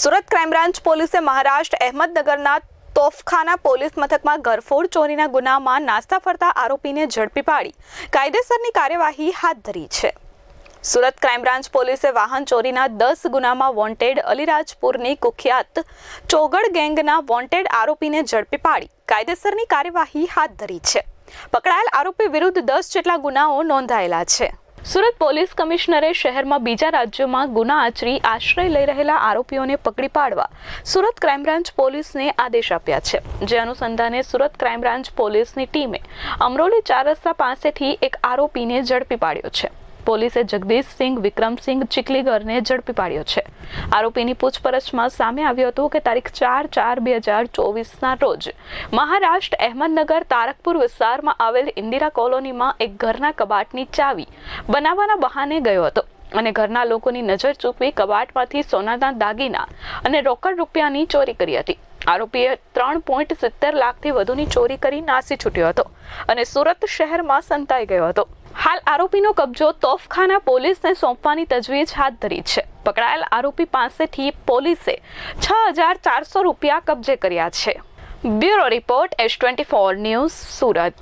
Surat crime branch પોલીસે Maharashtra અહેમદનગરના તોફખાના police મથકમાં ઘરફોડ ચોરીના ગુનામાં નાસ્તા ફરતા આરોપીને ઝડપી પાડી. કાયદેસરની કાર્યવાહી હાથ ધરી છે. સુરત ક્રાઇમ બ્રાન્ચ પોલીસે વાહન ચોરીના દસ ગુનામાં વોન્ટેડ અલીરાજપુરની કુખ્યાત ચોગડ ગેંગના વોન્ટેડ આરોપીને ઝડપી પાડી. કાયદેસરની કાર્યવાહી હાથ ધરી છે. પકડાયેલ આરોપી વિરુદ્ધ દસ જેટલા ગુનાઓ નોંધાયેલા છે. સુરત પોલીસ કમિશનરે શહેરમાં બીજા રાજ્યોમાં ગુના આચરી આશ્રય લઈ રહેલા આરોપીઓને પકડી પાડવા સુરત ક્રાઇમ બ્રાન્ચ પોલીસને આદેશ આપ્યા છે. જે અનુસંધાને સુરત ક્રાઇમ બ્રાન્ચ પોલીસની ટીમે અમરોલી ચાર રસ્તા પાસેથી એક આરોપીને ઝડપી પાડ્યો છે. પોલીસે જગદીશસિંહ વિક્રમસિંહ ચિકલીગરને ઝડપી પાડ્યો છે. આરોપીની પૂછપરછમાં સામે આવ્યું હતું કે તારીખ ચાર ચાર બે હજાર ચોવીસના રોજ મહારાષ્ટ્ર અહેમદનગર તારકપુર વિસ્તારમાં આવેલ ઇન્દિરા કોલોનીમાં એક ઘરના કબાટની ચાવી બનાવવાના બહાને ગયો હતો અને ઘરના લોકોની નજર ચૂકવી કબાટમાંથી સોનાના દાગીના અને રોકડ રૂપિયાની ચોરી કરી હતી. આરોપીએ ત્રણ પોઈન્ટ સિત્તેર લાખથી વધુની ચોરી કરી નાસી છૂટ્યો હતો અને સુરત શહેરમાં સંતાઈ ગયો હતો. હાલ આરોપીનો કબજો તોફખાના પોલીસને સોંપવાની તજવીજ હાથ ધરી છે. પકડાયેલ આરોપી પાસેથી પોલીસે છ હજાર ચારસો રૂપિયા કબજે કર્યા છે. Bureau report S twenty four news Surat.